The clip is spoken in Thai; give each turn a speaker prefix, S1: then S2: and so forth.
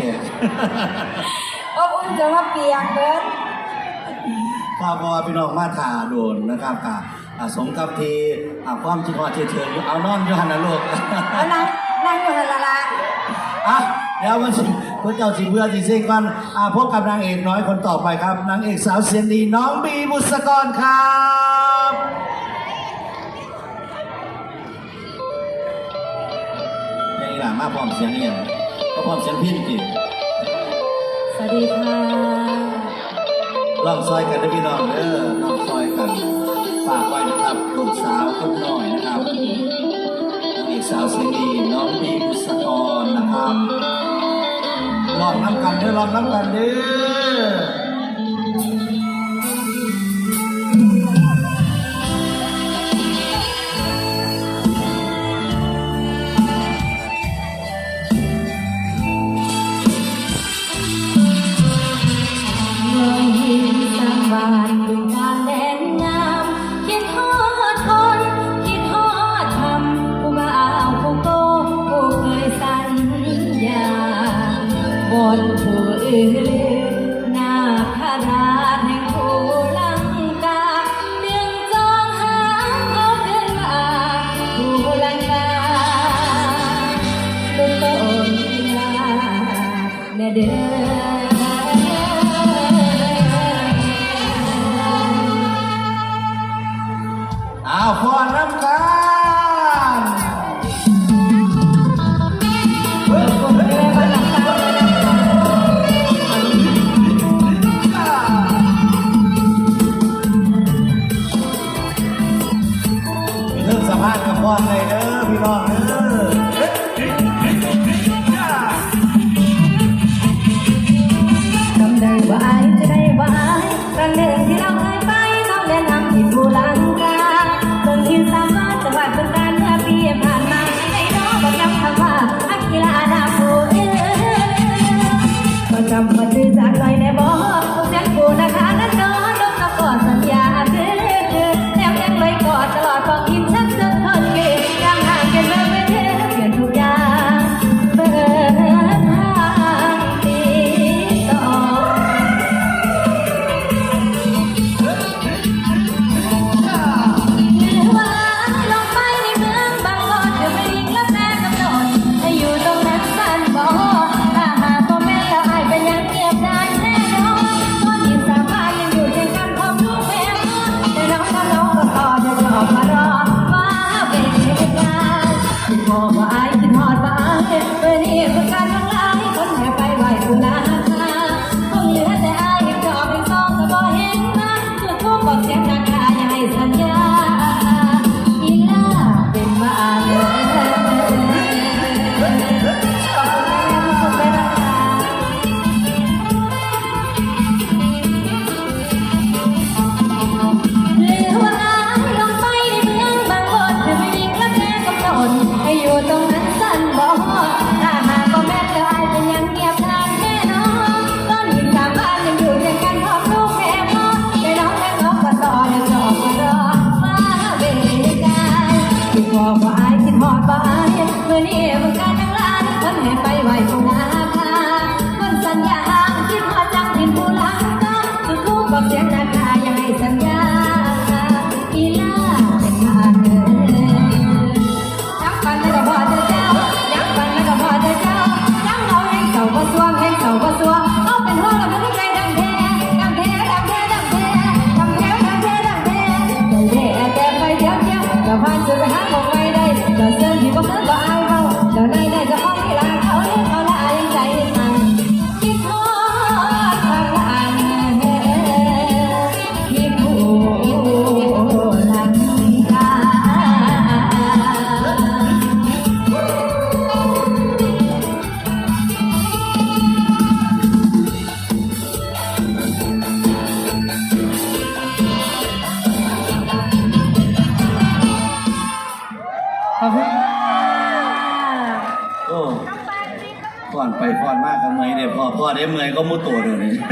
S1: เตี้ย
S2: อบอุ่นจะมาเปียกเบิด
S1: ข้าวบอพี่น้องมาถ่าโดนนะครับค่ะสมกับทีความจิตวาเฉยๆเอานอนอยู่ฮันนะลูก
S2: เอานั่งนั่งอยู่ฮันนาละ
S1: อะเดี๋ยวมันพระเจ้าสิเพื่อสิเซกันพบกับนางเอกน้อยคนต่อไปครับ นางเอกสาวเสียงดีน้องบีบุษกรครับยังหลามาพร้อมเสียงนี่าง ก็ควาเสียงพี่กี่
S2: สวัสดีค่ะ
S1: ลองซอยกันนะพี่น้องเออลองซอยกันฝากไว้นะครับลูกสาวคนน่อยนะครับลูกสาวเสียงดีน้องมีบุษกรนะครับลองน้ำกันเด้อลองน้ำกันเด้อ
S2: นาคราชแห่งโคลังกาเพี
S1: ยง
S2: จองหางเอาเดินมาโคลังกาต้นต้นาแนเดิอน ความในเด้อพี่น้องเด้อ พอบ่อายคิดหอดบ่อายเมื่อนี้บ่การทั้งลานคนแห่ไปไหว้ตรงนั้น ขอบคุณ
S1: โอ้ก่อนไปก่อนมากกันเมยเนี่ยพอพ่อได้เมยก็มุดตัวเลย